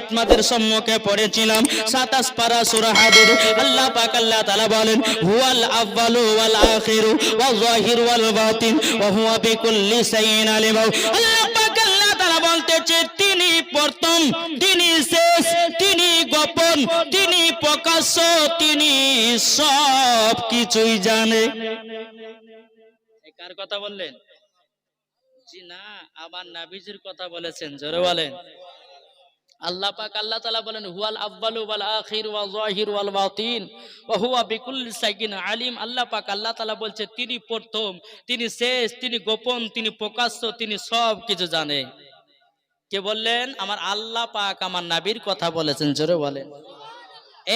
আপনাদের সম্মুখে পড়েছিলাম। সাতাশ পারা সূরা হাদিদ আল্লাহ পাক আল্লাহ তাআলা বলেন, হুয়াল আউয়ালু ওয়াল আখিরু ওয়াল যাহির ওয়াল বাতিন ওয়া হুয়া বিকুল্লি শাইইন আলিম। আল্লাহ পাক আল্লাহ তাআলা বলতেছে, তিনি প্রথম, তিনি শেষ, তিনি গোপন, তিনি প্রকাশ্য, তিনি সব কিছুই জানে। কার কথা বললেন? জি না, আমার নাবিজির কথা বলেছেন, জোরে বলেন। আল্লাহ পাক আল্লাহ বলেন, হুয়াল ওয়াল আখির ওয়াল বাতিন ওয়া হুয়া আলিম। আল্লাহ পাক আল্লাহ বলছে, তিনি প্রথম, তিনি শেষ, তিনি গোপন, তিনি প্রকাশ্য, তিনি সব কিছু জানে। কে বললেন? আমার আল্লাহ পাক আমার নাবির কথা বলেছেন, জোরে বলেন।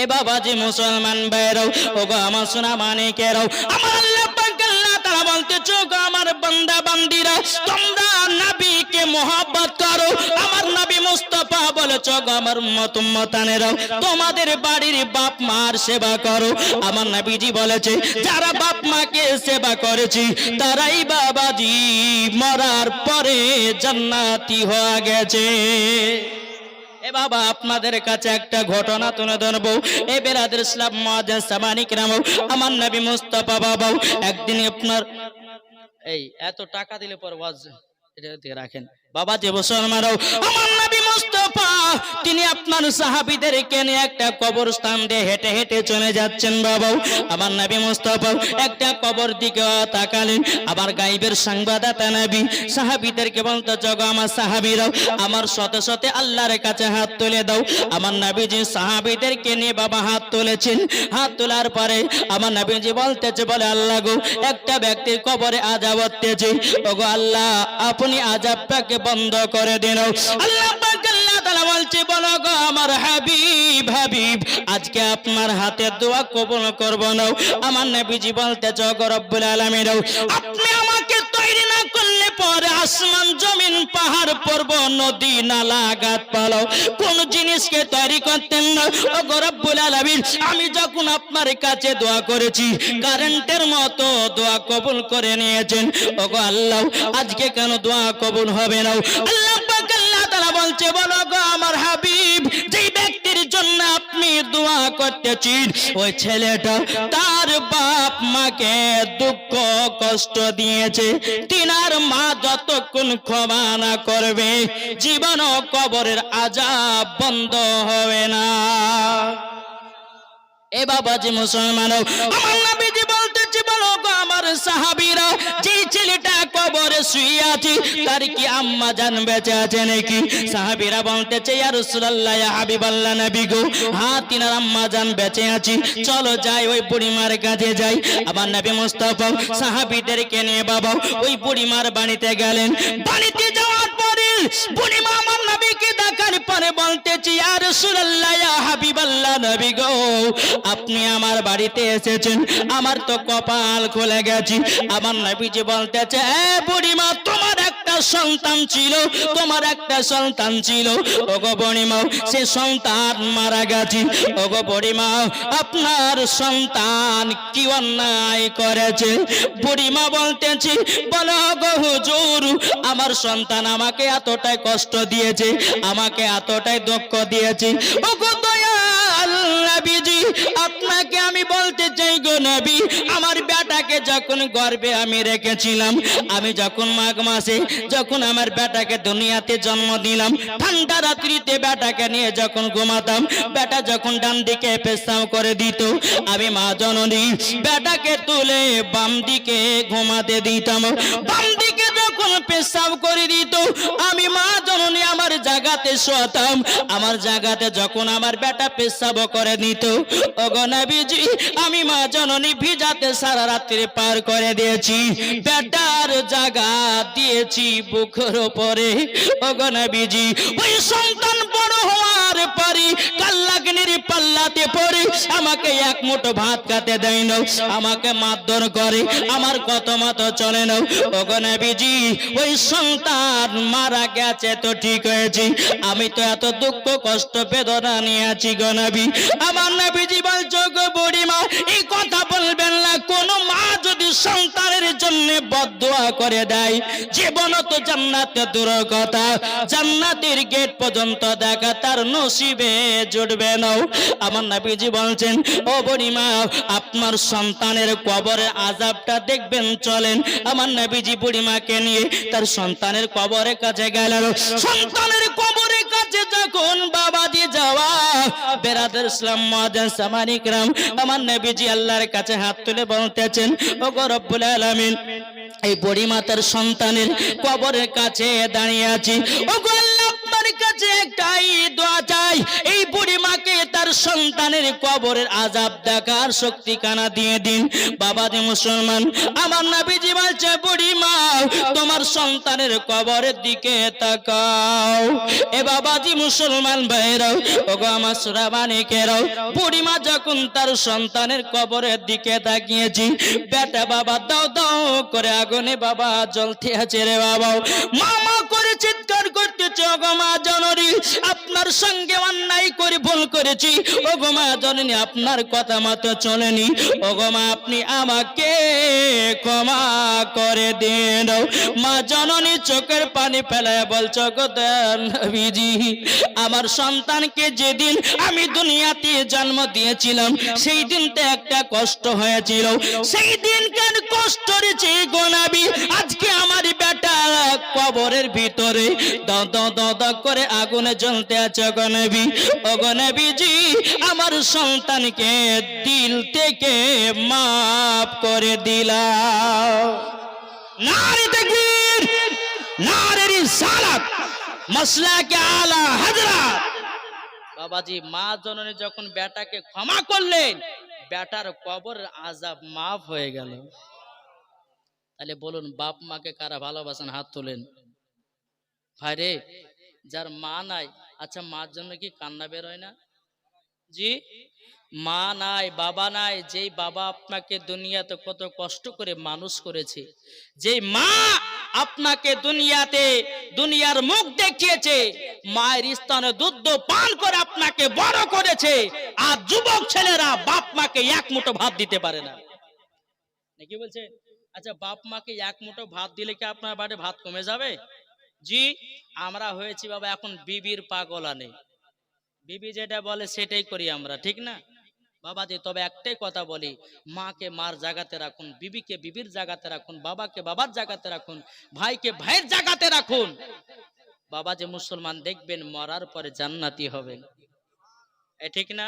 এ বাবাজি মুসলমান ভাইরাও ও গো আমার সোনা মানিকেরাও, আমার আল্লাহ পাক আল্লাহ তাআলা বলতেছে গো আমার বান্দা বান্দিরা তোমরা মোহাব্বত করো। আমার নবী মুস্তাফা বলেছ আমার উম্মতানেরাও তোমাদের বাড়ির বাপ মার সেবা করো। আমার নবীজি বলেছে, যারা বাপ মাকে সেবা করেছি, তারাই বাবাজি মরার পরে জান্নাতি হয়ে গেছে। এ বাবা, আপনাদের কাছে একটা ঘটনা তুলে ধরবো। এ বেরাদের ইসলাম মহাজান সামানিক আমার নবী মুস্তাফা বাবাও একদিন আপনার এই, এত টাকা দিলে পর রাখেন। বাবা, যে মুসলমানও আমার নবী মুস্তাফা, তিনি আপনার সাহাবীদেরকে নিয়ে একটা কবরস্থান দিয়ে হেঁটে হেঁটে চলে যাচ্ছেন বাবাও। আমার নবী মুস্তাফা একটা কবর দিকে তাকালেন। আবার গাইবের সাংবাদাতা নবী, সাহাবীদেরকে বলতে, জগ আমার সাহাবীরাও, আমার শতে শতে আল্লাহর কাছে হাত তুলে দাও। আমার নবীজি সাহাবীদেরকে নিয়ে বাবা হাত তুলেছেন। হাত তোলার পরে আমার নবীজি বলতেছে, বলে, আল্লাহ গো, একটা ব্যক্তির কবরে আজাব হতেছে ওগো আল্লাহ, আপনি আজাবটাকে বন্ধ করে দিন আল্লাহ আমার হাবিব হাবিব, আজকে আপনার হাতে দোয়া কবুল করব না। আমার নবীজি বলতে চক রব্বুল আলমীর আপনি পরে আসমান জমিন, পাহাড় পর্ব নদী, নালা গাত পালো। কোন জিনিসকে তৈরি করতেন না। ও গরব্বুল আলমিন, আমি যখন আপনার কাছে দোয়া করেছি, কারেন্টের মতো দোয়া কবুল করে নিয়েছেন। ও গো আল্লাহ, আজকে কেন দোয়া কবুল হবে না? আল্লাহ আল্লাহ তাআলা বলছে, বলো গো আমার জন্য আপনি দোয়া করতেছেন, ওই ছেলেটা তার বাপ মাকে দুঃখ কষ্ট দিয়েছে। তিনার মা যতক্ষণ ক্ষমা না করবে, জীবন কবরের আজাব বন্ধ হবে না। এ বাবাজি মুসলমান আমার নবীজি বলতেছি, বলো গো আমার সাহাবীরা কবরে শুয়ে আছি, তার কি আম্মা জান বেঁচে আছে নাকি? সাহাবিরা বলতেছে নবী গো হ্যাঁ তিনার আম্মা জান বেঁচে আছি। চলো যাই, ওই বুড়িমার কাছে যাই। আবার নবী মুস্তাফা সাহাবীদেরকে নিয়ে বাবা, ওই বুড়িমার বাড়িতে গেলেন। বাড়িতে যাওয়ার পরে বুড়িমা নবীকে দেখার পরে বলতেছি আর হাবিবাল্লাহ, নবী গো, আপনি আমার বাড়িতে এসেছেন, আমার তো কপাল খুলে গেছি। আমার নবীজি বলতেছে বুড়িমা, তোমার একটা সন্তান ছিল, তোমার একটা সন্তান ছিল। ওগো বুড়িমা সে সন্তান মারা গেছে। ওগো বুড়িমা আপনার সন্তান কি অন্যায় করেছে? বুড়িমা বলতেছি, বলো গো হুজুর, আমার সন্তান আমাকে এতটাই কষ্ট দিয়েছে, আমাকে এতটাই দুঃখ দিয়েছে। ওগো দয়াল নবীজি, আপনাকে আমি বলতে চাই গো নবী, আমার যখন গর্বে আমি রেখেছিলাম, আমি যখন মাঘ মাসে যখন আমার বেটাকে দুনিয়াতে জন্ম দিলাম, ঠান্ডা রাত্রিতে বেটাকে নিয়ে যখন ঘুমাতাম, বেটা যখন ডান দিকে পেশাব করে দিত, আমি মা জননী বেটাকে তুলে বাম দিকে ঘুমাতে দিতাম। বাম দিকে যখন পেশাব করে দিত, আমি জায়গাতে শোয়াতাম আমার জায়গাতে যখন আমার বেটা পেশাব করে নিত অগনাবিজি আমি মা জননী ভিজাতে সারা রাত্রি পার করে দিয়েছি। বেটার জায়গা দিয়েছি বুকের উপরে অগনাবিজি ওই পরে কাল্লাগ্নির পাল্লাতে পড়ে আমাকে এক মুঠো ভাত খাতে দেয় নাও, আমাকে মারধর করে, আমার কত মতো চলে নাও। না বিজি ওই সন্তান মারা গেছে তো ঠিক হয়েছি, আমি তো এত দুঃখ, কষ্ট, বেদনা নিয়ে আছি গনবী আমার নবীজি বলছো গো বুড়িমা, এই কথা বলবেন না, কোনো সন্তানের জন্য বদদোয়া করে দেয়। জীবন তো জান্নাতে দূর কথা জান্নাতের গেট পর্যন্ত দেখা তার নসিবে জুটবে না। আমার নবীজি বলছেন, ও বড়িমা আপনার সন্তানের কবরের আজাবটা দেখবেন, চলেন। আমার নবীজি বুড়িমাকে নিয়ে তার সন্তানের কবরের কাছে গেলেন। সন্তানের কবরের বেরাদের ইসলাম মহাজান সামানিকরাম আমার নবীজি আল্লাহর কাছে হাত তুলে বলতেছেন ও গো রব্বুল আলামিন, এই বড়ি মাতার সন্তানের কবরের কাছে দাঁড়িয়ে আছি। ও গো আল্লাহ আপনার কাছে একটাই সন্তানের কবরের আজাব দেখার শক্তি কানা দিয়ে দিন। বাবাজি মুসলমান, আমার নাবিজি বলছে বুড়ি মা তোমার সন্তানের কবরের দিকে তাকাও। এ বাবাজি মুসলমান ভাইরাও ওগো আমার সুরাবানিকেরাও বুড়ি মা যখন তার সন্তানের কবরের দিকে তাকিয়েছি, বেটা বাবা, দাও দাও করে আগুনে বাবা জ্বলতে আছে রে বাবা মামা করে চিৎকার করতেছে, ওগো মা, জননী, আপনার সঙ্গে অন্যায় করে ভুল করেছি ওগো মা জননী, আপনার কথা মতো চলেনি। ওগো মা, আপনি আমাকে ক্ষমা করে দিন মা জননী, চোখের পানি ফেলায় বলছো, গো আমার সন্তানকে যেদিন আমি দুনিয়াতে জন্ম দিয়েছিলাম, সেই দিনটা একটা কষ্ট হয়েছিল। সেই দিন কেন কষ্ট রেছে গোনাবি আজকে আমার বেটা কবরের ভিতরে। করে আগুনে জ্বলতে আছে আমার সন্তানকে দিল থেকে মাফ করে বাবাজি, মা জননী যখন বেটাকে ক্ষমা করলেন, বেটার কবর আজাব মাফ হয়ে গেল। তাহলে বলুন, বাপ মাকে কারা ভালোবাসেন? হাত তোলেন। ভাই রে, যার মা নাই আচ্ছা মার জন্য কি কান্না বের হয় না? জি? মা নাই, বাবা নাই, যেই বাবা আপনাকে দুনিয়াতে কত কষ্ট করে মানুষ করেছে, যেই মা আপনাকে দুনিয়াতে, দুনিয়ার মুখ দেখিয়েছে, মায়ের স্থানে দুধ পান করে আপনাকে বড় করেছে, আর যুবক ছেলেরা বাপ মাকে এক মুঠো ভাত দিতে পারে না। নাকি বলছে আচ্ছা বাপ মাকে এক মুঠো ভাত দিলে কি আপনার বাড়ি ভাত কমে যাবে? জি, আমরা হয়েছি বাবা, এখন বিবির পাগল আনে। বিবি যেটা বলে সেটাই করি আমরা, ঠিক না? বাবাজি তবে একটাই কথা বলি, মাকে মার জায়গাতে রাখুন, বিবিকে বিবির জায়গাতে রাখুন, বাবাকে বাবার জায়গাতে রাখুন, ভাইকে ভাইয়ের জায়গাতে রাখুন। বাবা যে মুসলমান দেখবেন, মরার পরে জান্নাতি হবেন। এ ঠিক না?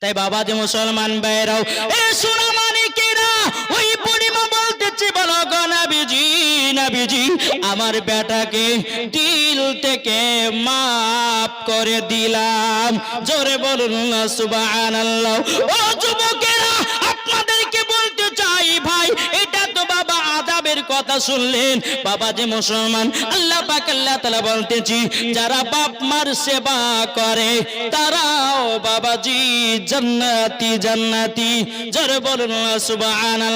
তাই বাবা যে মুসলমান ভাইরাও এ আমার বেটাকে দিল থেকে মাফ করে দিলাম। জোরে বলুন না, সুবহানাল্লাহ। ও যুবকেরা, আপনাদেরকে বলতে চাই ভাই, এটা তো বাবা আদাবের কথা শুনলেন। বাবা যে মুসলমান, আল্লাহ পাক আল্লাহ তাআলা বলতেছি, যারা বাপ মার সেবা করে, তারাও বাবাজি জান্নাতি জান্নাতি। জোরে বলুন সুবহানাল্লাহ।